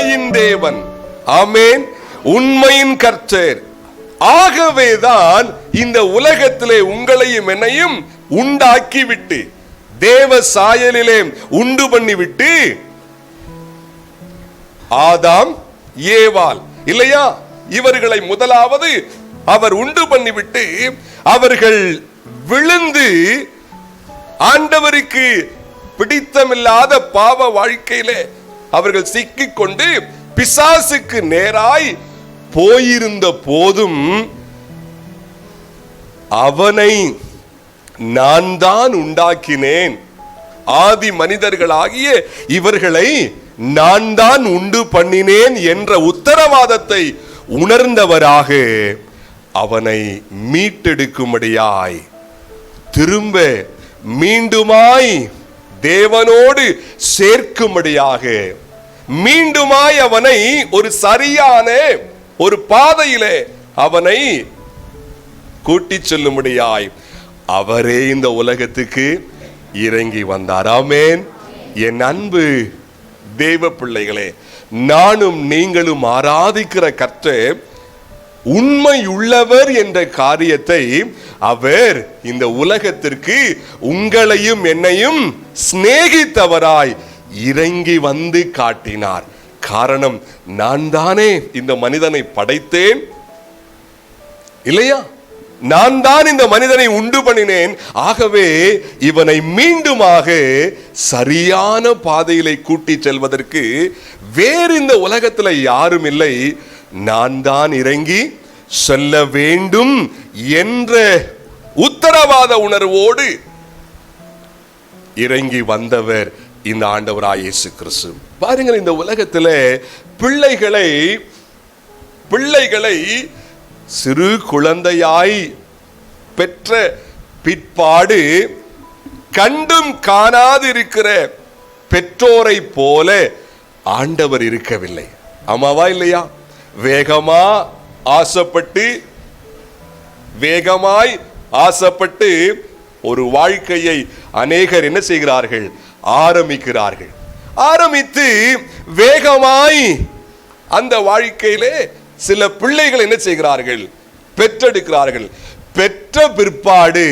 உண்மையின் தேவன். ஆமேன். உண்மையின் கர்த்தர். ஆகவேதான் இந்த உலகத்திலே உங்களையும் என்னையும் உண்டாக்கி விட்டு தேவ சாயலிலே உண்டு பண்ணி விட்டு ஆதாம் ஏவால் இல்லையா? இவர்களை முதலாவது அவர் உண்டு பண்ணிவிட்டு அவர்கள் விழுந்து ஆண்டவருக்கு பிடித்தமில்லாத பாவ வாழ்க்கையிலே அவர்கள் சிக்கிக் கொண்டு பிசாசுக்கு நேராய் போயிருந்த போதும் அவனை நான் தான் உண்டாக்கினேன். ஆதி மனிதர்களாகிய இவர்களை நான் தான் உண்டு பண்ணினேன் என்ற உத்தரவாதத்தை உணர்ந்தவராக அவனை மீட்டெடுக்கும்படியாய் திரும்ப மீண்டுமாய் தேவனோடு சேர்க்கும்படியாக. மீண்டுமாய் அவனை ஒரு சரியான ஒரு பாதையிலே அவனை கூட்டி செல்லும்படியாய் அவரே இந்த உலகத்துக்கு இறங்கி வந்தார். ஆமேன். என் அன்பு தேவ பிள்ளைகளே நானும் நீங்களும் ஆராதிக்கிற கர்த்தர் உண்மையுள்ளவர் என்ற காரியத்தை அவர் இந்த உலகத்திற்கு உங்களையும் என்னையும் சிநேகித்தவராய் இறங்கி வந்து காட்டினார். காரணம் நான் தானே இந்த மனிதனை படைத்தேன். இல்லையா? நான் தான் இந்த மனிதனை உண்டு பண்ணினேன். ஆகவே இவனை மீண்டுமாக சரியான பாதையிலே கூட்டி செல்வதற்கு வேறு இந்த உலகத்தில் யாரும் இல்லை. நான் தான் இறங்கி சொல்ல வேண்டும் என்ற உத்தரவாத உணர்வோடு இறங்கி வந்தவர் இந்த ஆண்டவராய் இயேசு கிறிஸ்து பாருங்கள் இந்த உலகத்தில் பிள்ளைகளை பிள்ளைகளை சிறு குழந்தையாய் பெற்ற பிற்பாடு கண்டும் காணாதிருக்கிற பெற்றோரை போல ஆண்டவர் இருக்கவில்லை. ஆமாவா இல்லையா? வேகமா ஆசைப்பட்டு வேகமாய் ஆசைப்பட்டு ஒரு வாழ்க்கையை அநேகர் என்ன செய்கிறார்கள்? ஆரம்பிக்கிறார்கள். ஆரம்பித்து வேகமாய் அந்த வாழ்க்கையிலே சில பிள்ளைகள் என்ன செய்கிறார்கள்? பெற்றெடுக்கிறார்கள். பெற்ற பிற்பாடு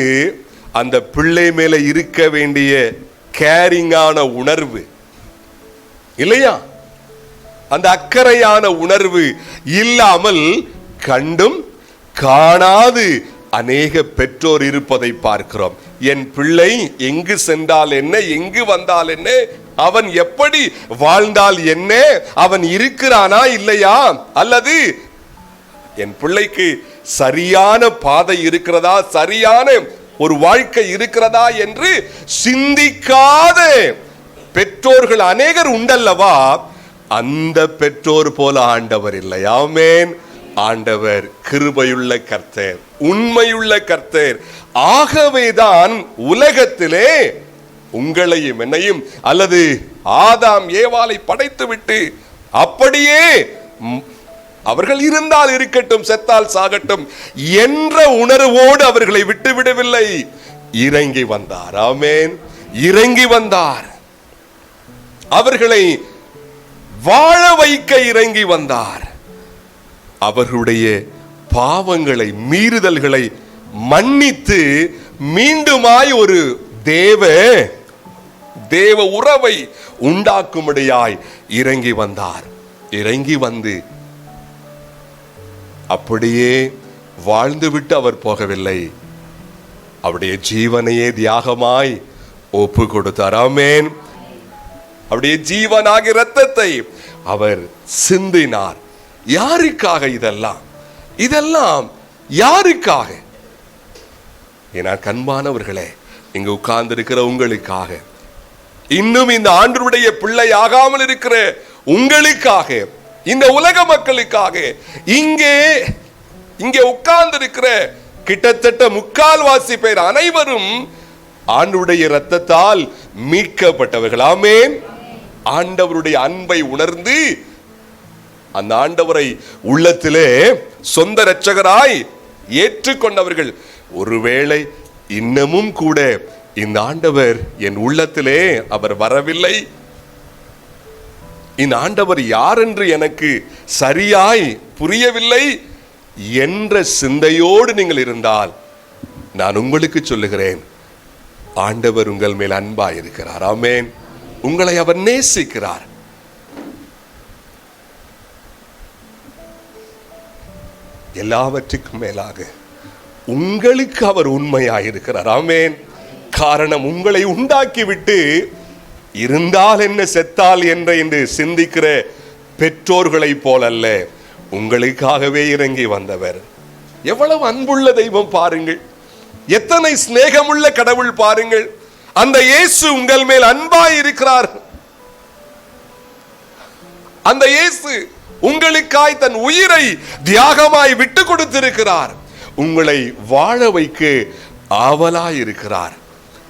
அந்த பிள்ளை மேலே இருக்க வேண்டிய கேரிங்கான உணர்வு. இல்லையா? அந்த அக்கறையான உணர்வு இல்லாமல் கண்டும் காணாது அநேக பெற்றோர் இருப்பதை பார்க்கிறோம். என் பிள்ளை எங்கு சென்றால் என்ன எங்கு வந்தால் என்ன அவன் எப்படி வாழ்ந்தால் என்ன அவன் இருக்கிறானா இல்லையா? அல்லது என் பிள்ளைக்கு சரியான பாதை இருக்கிறதா சரியான ஒரு வாழ்க்கை இருக்கிறதா என்று சிந்திக்காத பெற்றோர்கள் அநேகர் உண்டல்லவா? அந்த பெற்றோர் போல ஆண்டவர் இல்லை. ஆண்டவர் கிருபையுள்ள கர்த்தர் உண்மையுள்ள கர்த்தர். ஆகவேதான் உலகத்திலே உங்களையும் என்னையும் அல்லது ஆதாம் ஏவாலை படைத்து விட்டு அப்படியே அவர்கள் இருந்தால் இருக்கட்டும் செத்தால் சாகட்டும் என்ற உணர்வோடு அவர்களை விட்டு விடவில்லை இறங்கி வந்தார். ஆமேன். இறங்கி வந்தார். அவர்களை வாழ வைக்க இறங்கி வந்தார். அவர்களுடைய பாவங்களை மீறுதல்களை மன்னித்து மீண்டுமாய் ஒரு தேவ தேவ உறவை உண்டாக்கும்படியாய் இறங்கி வந்தார். இறங்கி வந்து அப்படியே வாழ்ந்துவிட்டு அவர் போகவில்லை. அவருடைய ஜீவனையே தியாகமாய் ஒப்பு கொடுத்தார் ஆமென். அவருடைய ஜீவனாகி ரத்தத்தை அவர் சிந்தினார். யாருக்காக இதெல்லாம்? இதெல்லாம் யாருக்காக? ஏன்னா கண்பானவர்களே இங்கு உட்கார்ந்து இருக்கிற உங்களுக்காக இன்னும் இந்த ஆண்டருடைய பிள்ளை ஆகாமல் இருக்கிற உங்களுக்காக இந்த உலக மக்களுக்காக இங்கே இங்கே உட்கார்ந்து இருக்கிற கிட்டத்தட்ட முக்கால்வாசி பேர் அனைவரும் ஆண்டுடைய ரத்தத்தால் மீட்கப்பட்டவர்கள். ஆண்டவருடைய அன்பை உணர்ந்து அந்த ஆண்டவரை உள்ளத்திலே சொந்த இரட்சகராய் ஏற்றுக்கொண்டவர்கள். ஒருவேளை இன்னமும் கூட இந்த ஆண்டவர் என் உள்ளத்திலே அவர் வரவில்லை. இந்த ஆண்டவர் யார் என்று எனக்கு சரியாய் புரியவில்லை என்ற சிந்தையோடு நீங்கள் இருந்தால் நான் உங்களுக்கு சொல்லுகிறேன். ஆண்டவர் உங்கள் மேல் அன்பாயிருக்கிறார். ஆமேன். உங்களை அவர் நேசிக்கிறார். எல்லாவற்றுக்கும் மேலாக உங்களுக்கு அவர் உண்மையாயிருக்கிறார் இருக்கிறார். காரணம் உங்களை உண்டாக்கிவிட்டு இருந்தால் என்ன செத்தால் என்ன என்று சிந்திக்கிற பெற்றோர்களைப் போலல்ல உங்களுக்காகவே இறங்கி வந்தவர். எவ்வளவு அன்புள்ள தெய்வம் பாருங்கள். எத்தனை சிநேகமுள்ள கடவுள் பாருங்கள். அந்த இயேசு உங்கள் மேல் அன்பாய் இருக்கிறார். அந்த இயேசு உங்களுக்காய் தன் உயிரை தியாகமாய் விட்டு கொடுத்திருக்கிறார். உங்களை வாழ வைக்க ஆவலாய் இருக்கிறார்.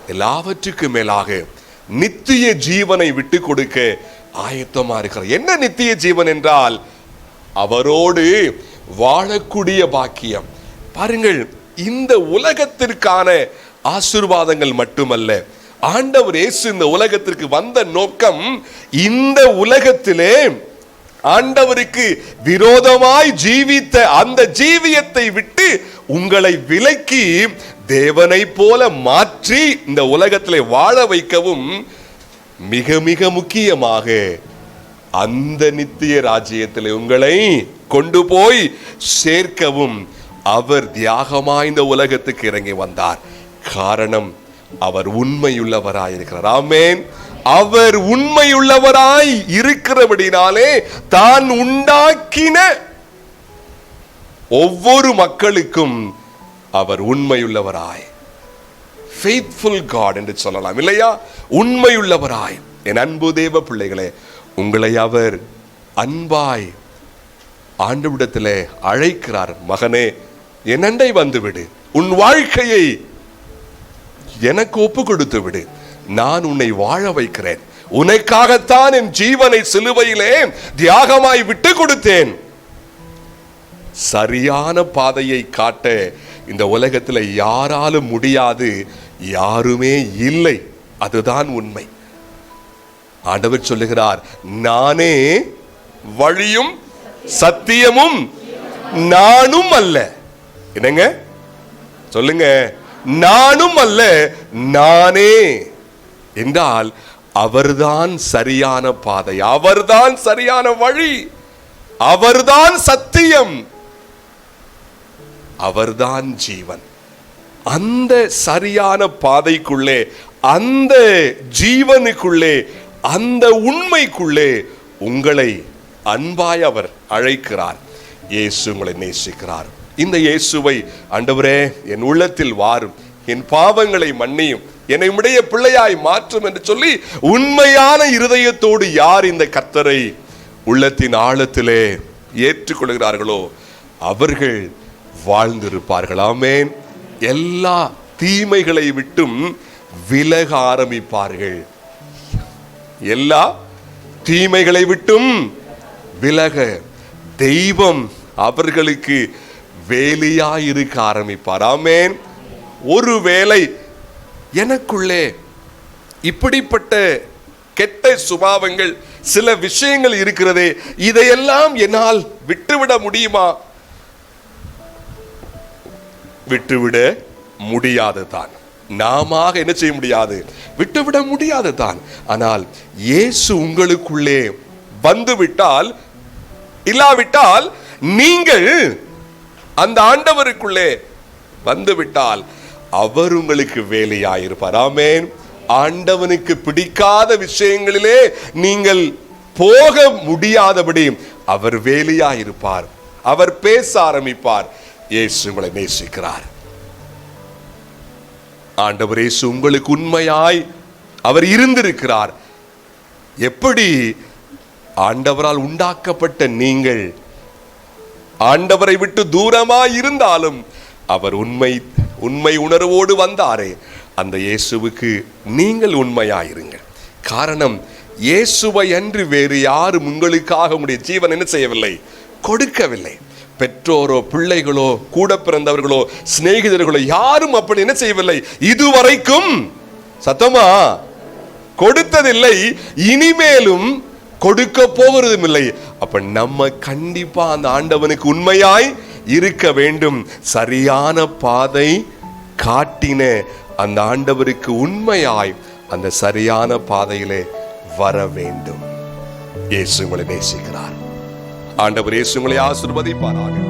எல்லாவற்றுக்கும் மேலாக நித்திய ஜீவனை விட்டு கொடுக்க ஆயத்தமா இருக்கிறார். என்ன நித்திய ஜீவன் என்றால் அவரோடு வாழக்கூடிய பாக்கியம். பாருங்கள் இந்த உலகத்திற்கான ஆசீர்வாதங்கள் மட்டுமல்ல. ஆண்டவர் இயேசு இந்த உலகத்திற்கு வந்த நோக்கம் இந்த உலகத்திலே ஆண்டவருக்கு விரோதமாய் ஜீவித்த அந்த ஜீவியத்தை விட்டு உங்களை விலக்கி தேவனை போல மாற்றி இந்த உலகத்திலே வாழ வைக்கவும் மிக மிக முக்கியமாக அந்த நித்திய ராஜ்யத்தில் உங்களை கொண்டு போய் சேர்க்கவும் அவர் தியாகமாய் இந்த உலகத்துக்கு இறங்கி வந்தார். காரணம் அவர் உண்மையுள்ளவராய் இருக்கிறார் ஆமென். அவர் உண்மையுள்ளவராய் இருக்கிறபடினாலே தான் உண்டாக்கின ஒவ்வொரு மக்களுக்கும் அவர் உண்மையுள்ளவராய். ஃபெய்த்ஃபுல் காட் என்று சொல்லலாம் இல்லையா? உண்மையுள்ளவராய். என் அன்பு தேவ பிள்ளைகளே உங்களை அவர் அன்பாய் ஆண்டவிடத்திலே அழைக்கிறார். மகனே என் அண்டை வந்துவிடு. உன் வாழ்க்கையை எனக்கு ஒப்பு கொடுத்து விடு நான் உன்னை வாழ வைக்கிறேன். உனக்காகத்தான் என் ஜீவனை சிலுவையிலே தியாகமாய் விட்டு கொடுத்தேன். சரியான பாதையை காட்ட இந்த உலகத்தில் யாராலும் முடியாது யாருமே இல்லை. அதுதான் உண்மை. ஆண்டவர் சொல்லுகிறார் நானே வழியும் சத்தியமும் நானும் அல்ல. என்னங்க? சொல்லுங்க. நானும் அல்ல நானே. என்றால் அவர்தான் சரியான பாதை அவர்தான் சரியான வழி அவர்தான் சத்தியம். அவர்தான் ஜீவன். அந்த சரியான பாதைக்குள்ளே அந்த ஜீவனுக்குள்ளே அந்த உண்மைக்குள்ளே உங்களை அன்பாய் அவர் அழைக்கிறார். இயேசு உங்களை நேசிக்கிறார். இந்த இயேசுவை ஆண்டவரே என் உள்ளத்தில் வாரும் என் பாவங்களை மன்னியும் என்னை உடைய பிள்ளையாய் மாற்றும் என்று சொல்லி உண்மையான இருதயத்தோடு யார் இந்த கர்த்தரை உள்ளத்தின் ஆழத்திலே ஏற்றுக்கொள்கிறார்களோ அவர்கள் வாழ்ந்திருப்பார்கள். ஆமென். எல்லா தீமைகளை விட்டும் விலக ஆரம்பிப்பார்கள். எல்லா தீமைகளை விட்டும் விலக தெய்வம் அவர்களுக்கு வேலியாயிருக்க ஆரம்பிப்பார். ஒரு ஒருவேளை எனக்குள்ளே இப்படிப்பட்ட கெட்ட சுபாவங்கள் சில விஷயங்கள் இருக்கிறதே இதையெல்லாம் என்னால் விட்டுவிட முடியுமா? விட்டுவிட முடியாது தான் நாம என்ன செய்ய முடியாது? விட்டுவிட முடியாது தான் ஆனால் இயேசு உங்களுக்குள்ளே வந்துவிட்டால் இல்லாவிட்டால் நீங்கள் அந்த ஆண்டவருக்குள்ளே வந்துவிட்டால் அவர் உங்களுக்கு வேலையாயிருப்பார். ஆமேன். ஆண்டவனுக்கு பிடிக்காத விஷயங்களிலே நீங்கள் போக முடியாதபடி அவர் வேலையாயிருப்பார். அவர் பேச ஆரம்பிப்பார். இயேசு உங்களை நேசிக்கிறார். ஆண்டவர் இயேசு உங்களுக்கு உண்மையாய் அவர் இருந்திருக்கிறார். எப்படி? ஆண்டவரால் உண்டாக்கப்பட்ட நீங்கள் ஆண்டவரை விட்டு தூரமாய் இருந்தாலும் அவர் உண்மை உண்மை உணர்வோடு வந்தாரே. அந்த இயேசுவுக்கு நீங்கள் உண்மையாயிருங்கள். காரணம் இயேசுவை அன்று வேறு யாரும் உங்களுக்காக உங்களுடைய ஜீவன் என்ன செய்யவில்லை? கொடுக்கவில்லை. பெற்றோரோ பிள்ளைகளோ கூட பிறந்தவர்களோ சிநேகிதர்களோ யாரும் அப்படி என்ன செய்யவில்லை? இதுவரைக்கும் சத்தமா? கொடுத்ததில்லை. இனிமேலும் கொடுக்க போகிறதும் இல்லை. அப்ப நம்ம கண்டிப்பா அந்த ஆண்டவனுக்கு உண்மையாய் இருக்க வேண்டும். சரியான பாதை காட்டின அந்த ஆண்டவருக்கு உண்மையாய் அந்த சரியான பாதையிலே வர வேண்டும். இயேசு உங்களை நேசிக்கிறார். ஆண்டவர் இயேசு உங்களை ஆசிர்வதிப்பாராக.